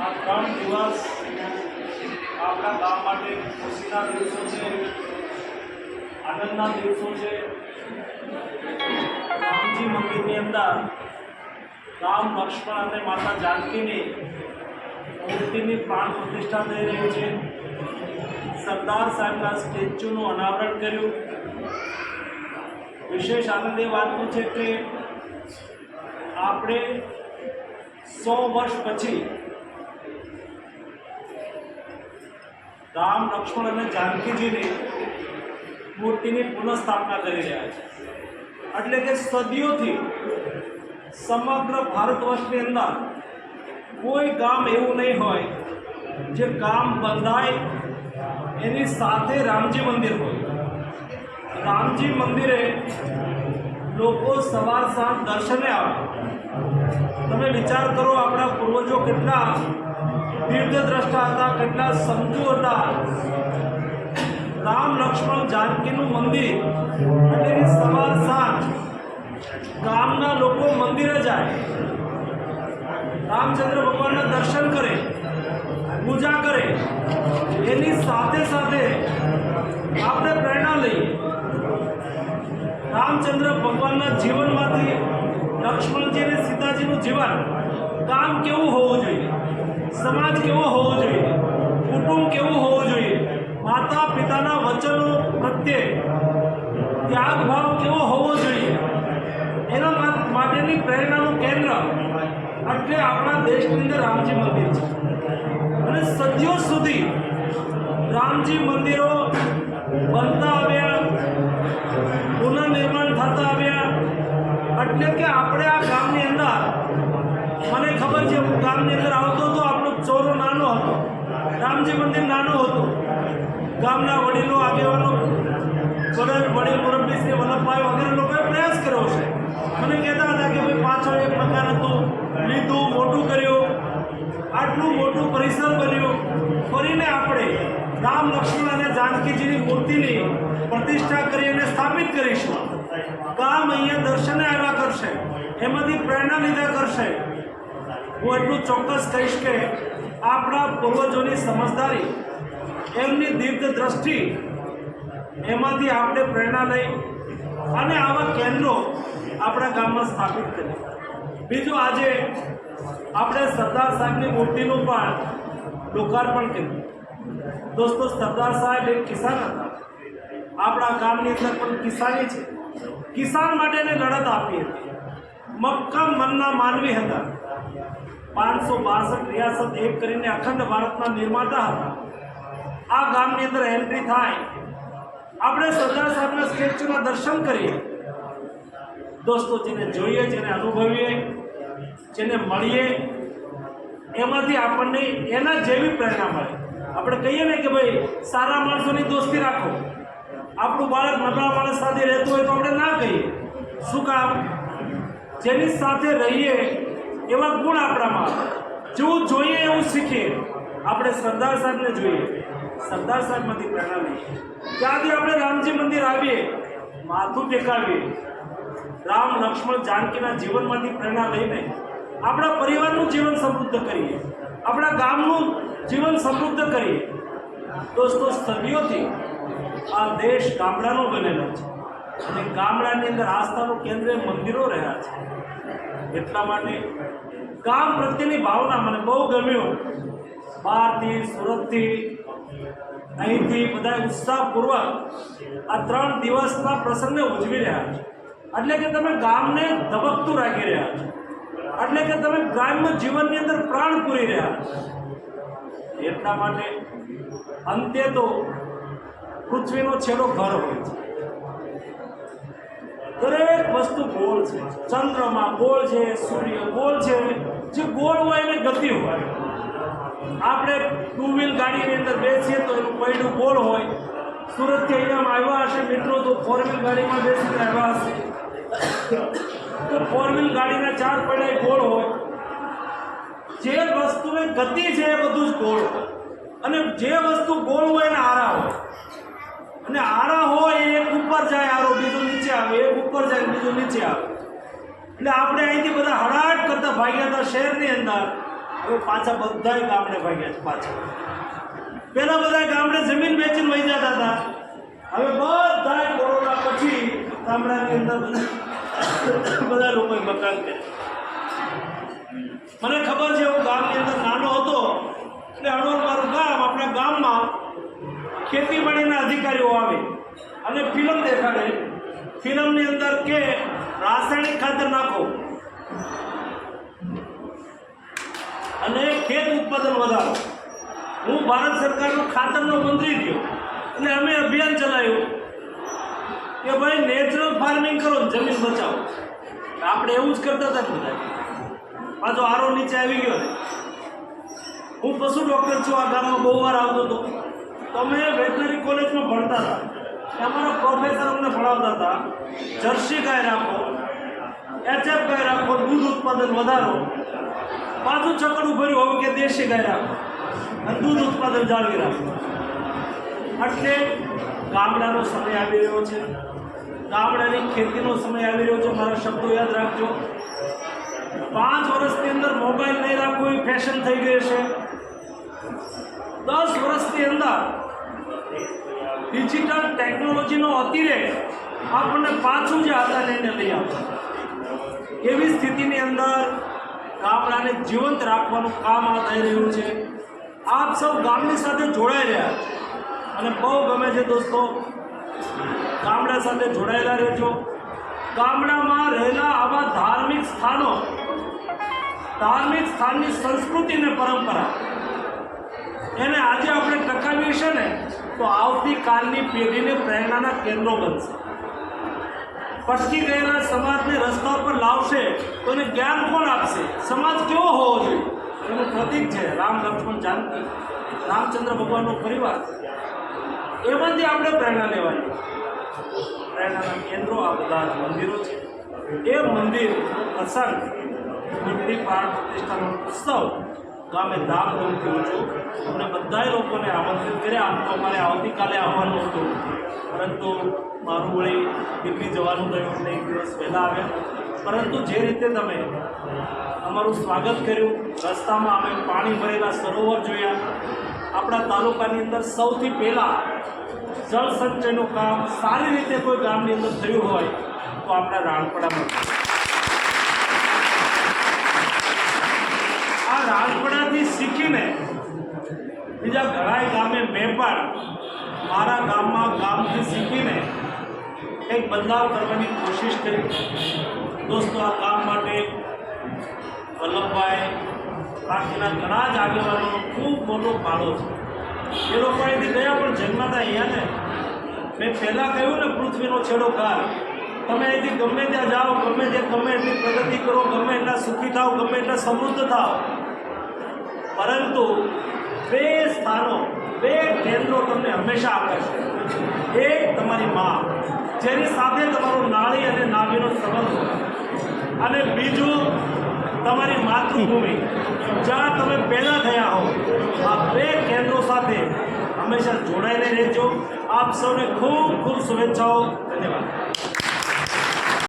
આ ત્રણ દિવસ આપણા ગામ માટે ખુશીના દિવસો છે, આનંદના દિવસો છે. રામજી મંદિરની અંદર રામ, લક્ષ્મણ અને માતા જાનકીની મૂર્તિની પ્રાણ પ્રતિષ્ઠા થઈ રહી છે. સરદાર સાહેબના સ્ટેચ્યુનું અનાવરણ કર્યું. વિશેષ આનંદ એ વાતનું છે કે આપણે સો વર્ષ પછી રામ, લક્ષ્મણ અને જાનકીજીની મૂર્તિની પુનઃસ્થાપના કરી રહ્યા છે. એટલે કે સદીઓથી સમગ્ર ભારત વર્ષની અંદર કોઈ ગામ એવું નહીં હોય જે ગામ બંધાય એની સાથે રામજી મંદિર હોય. રામજી મંદિરે લોકો સવાર સાંજ દર્શને આવે. તમે વિચાર કરો આપણા પૂર્વજો કેટલા દીર્ઘદ્રષ્ટા હતા, કેટલા સમજુ હતા. રામ લક્ષ્મણ જાનકીનું મંદિર એટલે સવાર સાંજ ગામના લોકો મંદિરે જાય. રામચંદ્ર ભગવાનના દર્શન કરે, પૂજા કરે. એની સાથે સાથે આપણે પ્રેરણા લઈએ. રામચંદ્ર ભગવાનના જીવનમાંથી લક્ષ્મણજી અને સીતાજીનું જીવન કામ કેવું હોવું જોઈએ? સમાજ કેવો હોવો જોઈએ? કુટુંબ કેવું હોવું જોઈએ? માતા પિતાના વચનો પ્રત્યે ત્યાગ ભાવ કેવો હોવો જોઈએ? એના માટેની પ્રેરણાનું કેન્દ્ર એટલે આપણા દેશની અંદર રામજી મંદિર છે. અને સદીઓ સુધી રામજી મંદિરો બનતા આવ્યા પુનર્નિર્માણ થતા આવ્યા એટલે કે આપણે આ ગામની અંદર મને ખબર છે હું ગામની અંદર આવતો હતો આપણો ચોરો નાનો હતો. રામજી મંદિર નાનું હતું. ગામના વડીલો, આગેવાનો, વડીલ વડીલ મુરબ્બી શ્રી વલ્લભભાઈ વગેરે લોકોએ પ્રયાસ કર્યો છે. મને કહેતા હતા કે ભાઈ પાછળ એક મકાન હતું. લીધું, મોટું કર્યું. આટલું મોટું પરિસર બન્યું. ફરીને આપણે રામ લક્ષ્મણ અને જાનકીજીની મૂર્તિની પ્રતિષ્ઠા કરી અને સ્થાપિત કરીશું. ગામ અહીંયા દર્શને આવ્યા કરશે. એમાંથી પ્રેરણા લીધા કરશે. હું એટલું ચોક્કસ કહીશ કે આપણા પૂર્વજોની સમજદારી, એમની દીર્ઘ દ્રષ્ટિ, એમાંથી આપણે પ્રેરણા લઈ અને આવા કેન્દ્રો આપણા ગામમાં સ્થાપિત કરીએ બીજું આજે આપણે સરદાર સાહેબની મૂર્તિનું પણ લોકાર્પણ કર્યું. દોસ્તો, સરદાર સાહેબ એક કિસાન હતા. આપણા ગામની અંદર પણ કિસાની છે. કિસાન માટેની લડત આપી હતી. મક્કમ મનના માનવી હતા. પાંચસો બાસઠ રિયાસત એક કરીને અખંડ ભારતના નિર્માતા હતા. આ ગામની અંદર એન્ટ્રી થાય. આપણે સરદાર સાહેબના સ્ટેચ્યુના દર્શન કરીએ. દોસ્તો, જેને જોઈએ, જેને અનુભવીએ, જેને મળીએ, એમાંથી આપણને એના જેવી પ્રેરણા મળે. આપણે કહીએ ને કે ભાઈ, સારા માણસોની દોસ્તી રાખો. આપણું બાળક નબળા માણસ સાથે રહેતું હોય તો આપણે ના કહીએ. શું કામ? જેની સાથે રહીએ એવા ગુણ આપણામાં. જેવું જોઈએ એવું શીખીએ આપણે સરદાર સાહેબને જોઈએ. સરદાર સાહેબમાંથી પ્રેરણા લઈએ. ત્યાંથી આપણે રામજી મંદિર આવીએ, માથું ટેકાવીએ રામ લક્ષ્મણ જાનકીના જીવનમાંથી પ્રેરણા લઈને આપણા પરિવારનું જીવન સમૃદ્ધ કરીએ. આપણા ગામનું જીવન સમૃદ્ધ કરીએ. દોસ્તો, સદીઓથી આ દેશ ગામડાનો બનેલો છે. અને ગામડાની અંદર આસ્થાનું કેન્દ્ર મંદિરો રહ્યા છે. એટલા માટે ગામ પ્રત્યેની ભાવના મને બહુ ગમ્યું. બહારથી, સુરતથી, અહીંથી બધા ઉત્સાહપૂર્વક આ ત્રણ દિવસના પ્રસંગને ઉજવી રહ્યા છે. એટલે કે તમે ગામને ધબકતું રાખી રહ્યા છો. એટલે કે તમે ગ્રામ્ય જીવનની અંદર પ્રાણ પૂરી રહ્યા છો. એટલા માટે અંતે તો પૃથ્વીનો છેલ્લો ઘર હોય છે. દરેક વસ્તુ ગોળ છે. ચંદ્રમા ગોળ છે, સૂર્ય ગોળ છે. જે ગોળ હોય એને ગતિ હોય. આપણે ટુ વ્હીલ ગાડીની અંદર બેસીએ તો એનું પૈડું ગોળ હોય. સુરતથી અહીંયા આવ્યા હશે. મિત્રો, તો ફોર વ્હીલ ગાડીમાં બેસીને આવ્યા હશે. તો ફોર વ્હીલ ગાડીના ચાર પૈડા ગોળ હોય. જે વસ્તુએ ગતિ છે એ બધું જ ગોળ હોય. અને જે વસ્તુ ગોળ હોય એને આરા હોય. અને આરા હોય એક ઉપર જાય, આરો બીજું નીચે આવે ઉપર જાય બીજું નીચે આવે. એટલે આપણે અહીંથી બધા હડાટ કરતા ભાગ્યા હતા શહેરની અંદર. હવે પાછા બધા ગામડે ભાગ્યા છે પાછા. પહેલા બધા ગામડે જમીન વેચીને વહી જતા હતા. હવે બધા કોરોના પછી ગામડાની અંદર બધા બધા મકાન કર્યા. મને ખબર છે, હું ગામની અંદર નાનો હતો. એટલે હળવર મારું ગામ, આપણા ગામમાં ખેતીવાડીના અધિકારીઓ આવે. અને ફિલ્મ ફિલ્મની અંદર કે રાસાયણિક ખાતર નાખો. અને ખેત ઉત્પાદન વધારો. હું ભારત સરકારનો ખાતરનો મંત્રી થયો. અને અમે અભિયાન ચલાવ્યું. કે ભાઈ નેચરલ ફાર્મિંગ કરો જમીન બચાવો. આપણે એવું જ કરતા હતા બધા. પાછો આરો નીચે આવી ગયો. હું પશુ ડૉક્ટર છું, આ ગામમાં બહુ વાર આવતો હતો. તો અમે વેટનરી કોલેજમાં ભણતા હતા. એ અમારા પ્રોફેસર અમને ભણાવતા હતા. જર્સી ગાય રાખો એચએફ ગાય રાખો, દૂધ ઉત્પાદન વધારો. પાછું ચકડું ભર્યું હવે કે દેશી ગાય રાખો. અને દૂધ ઉત્પાદન જાળવી રાખો. એટલે ગામડાનો સમય આવી રહ્યો છે. ગામડાની ખેતીનો સમય આવી રહ્યો છે. મારા શબ્દો યાદ રાખજો. પાંચ વર્ષની અંદર મોબાઈલ નહીં રાખવો એ ફેશન થઈ ગઈ છે દસ વર્ષની અંદર ડિજિટલ ટેકનોલોજીનો અતિરેક આપણને પાછું જે હતા એને લઈ આવશે. એવી સ્થિતિની અંદર ગામડાને જીવંત રાખવાનું કામ આ થઈ રહ્યું છે. આપ સૌ ગામની સાથે જોડાઈ રહ્યા અને બહુ ગમે છે દોસ્તો, ગામડા સાથે જોડાયેલા રહેજો. ગામડામાં રહેલા આવા ધાર્મિક સ્થાનો, ધાર્મિક સ્થાનની સંસ્કૃતિ અને પરંપરા, એને આજે આપણે ટકાવીએ છે ને તો આવતીકાલની પેઢીને પ્રેરણાના કેન્દ્રો બનશે. પટકી ગયેલા સમાજને રસ્તા પર લાવશે તો એને જ્ઞાન કોણ આપશે? સમાજ કેવો હોવો જોઈએ? એનું પ્રતીક છે રામ લક્ષ્મણ જાનકી. રામચંદ્ર ભગવાનનો પરિવાર. એમાંથી આપણે પ્રેરણા લેવાની. પ્રેરણાના કેન્દ્રો આ બધા મંદિરો છે. એ મંદિર પ્રસંગ મૂર્તિ પ્રાણ પ્રતિષ્ઠાનો ઉત્સવ ગામે ધામધૂમથી છું. અમને બધાએ લોકોને આમંત્રિત કર્યા. આમ તો અમારે આવતીકાલે આવવાનું હતું. પરંતુ મારું વળી દિલ્હી જવાનું થયું. એક દિવસ વહેલા આવ્યા. પરંતુ જે રીતે તમે અમારું સ્વાગત કર્યું, રસ્તામાં અમે પાણી ભરેલા સરોવર જોયા. આપણા તાલુકાની અંદર સૌથી પહેલાં જળ સંચયનું કામ સારી રીતે કોઈ ગામની અંદર થયું હોય, તો આપણા રાણપડામાં થયું. આ રાજપડાથી શીખીને બીજા ઘણાય ગામે મેં પણ મારા ગામમાં ગામથી શીખીને એક બદલાવ કરવાની કોશિશ કરી. દોસ્તો, આ કામ માટે વલ્લભભાઈ બાકીના ઘણા જ આગેવાનો ખૂબ મોટો ફાળો છે. એ લોકો અહીંથી ગયા પણ જન્મતા અહીંયા ને મેં પહેલાં કહ્યું ને, પૃથ્વીનો છેડો કાર તમે અહીંથી ગમે ત્યાં જાઓ, ગમે તે, ગમે એટલી પ્રગતિ કરો, ગમે એટલા સુખી થાઓ, ગમે એટલા સમૃદ્ધ થાઓ. પરંતુ બે સ્થાનો, બે કેન્દ્રો તમને હંમેશા આકર્ષે એક તમારી મા, જેની સાથે તમારો નાળી અને નાભીનો સંબંધ અને બીજું તમારી માતૃભૂમિ. જ્યાં તમે પેદા થયા હો, આ બે કેન્દ્રો સાથે હંમેશા જોડાઈને રહેજો. આપ સૌને ખૂબ ખૂબ શુભેચ્છાઓ. ધન્યવાદ.